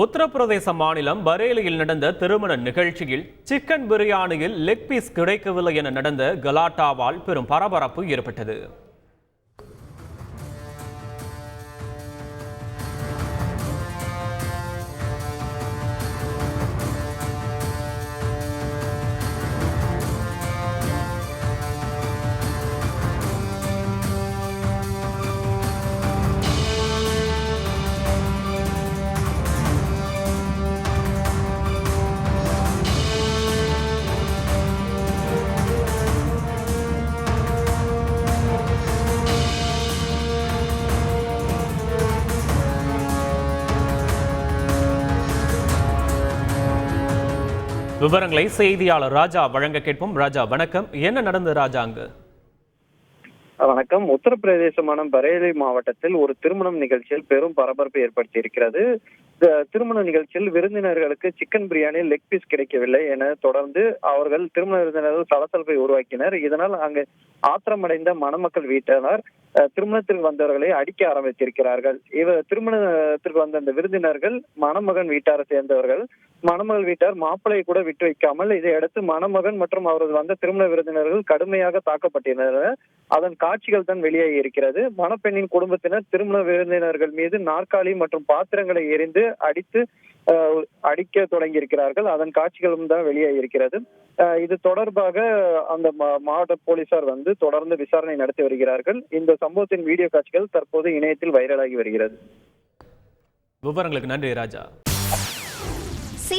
உத்தரப்பிரதேச மாநிலம் பரேலியில் நடந்த திருமண நிகழ்ச்சியில் சிக்கன் பிரியாணியில் லெக் பீஸ் கிடைக்கவில்லை என நடந்த கலாட்டாவால் பெரும் பரபரப்பு ஏற்பட்டது. விவரங்களை செய்தியாளர் ராஜா வழங்க கேட்போம். ராஜா வணக்கம். என்ன நடந்தது ராஜா அங்கு? வணக்கம். உத்தரப்பிரதேசமான பரேலி மாவட்டத்தில் ஒரு திருமணம் நிகழ்ச்சியில் பெரும் பரபரப்பை ஏற்படுத்தி இருக்கிறது திருமண நிகழ்ச்சியில் விருந்தினர்களுக்கு சிக்கன் பிரியாணி லெக் பீஸ் கிடைக்கவில்லை என தொடர்ந்து அவர்கள் திருமண விருந்தினர்கள் சலசலப்பை உருவாக்கினர். இதனால் அங்கு ஆத்திரமடைந்த மணமக்கள் வீட்டினர் அஹ், திருமணத்திற்கு வந்தவர்களை அடிக்க ஆரம்பித்திருக்கிறார்கள். இவர் திருமணத்திற்கு வந்த அந்த விருந்தினர்கள் மணமகன் வீட்டாரை சேர்ந்தவர்கள் மணமகள் வீட்டார் மாப்பிளை கூட விட்டு வைக்காமல் இதையடுத்து மணமகன் மற்றும் அவரது வந்த திருமண விருந்தினர்கள் கடுமையாக தாக்கப்பட்டிருந்தனர். அதன் காட்சிகள் தான் வெளியாகி இருக்கிறது. மணப்பெண்ணின் குடும்பத்தினர் திருமண விருந்தினர்கள் மீது நாற்காலி மற்றும் பாத்திரங்களை எரிந்து அடித்து அடிக்க தொடங்கி இருக்கிறார்கள் அதன் காட்சிகளும் தான் வெளியாகி இருக்கிறது. இது தொடர்பாக அந்த மா- மாவட்ட போலீசார் வந்து தொடர்ந்து விசாரணை நடத்தி வருகிறார்கள். இந்த சம்பவத்தின் வீடியோ காட்சிகள் தற்போது இணையத்தில் வைரலாகி வருகிறது. விவரங்களுக்கு நன்றி ராஜா.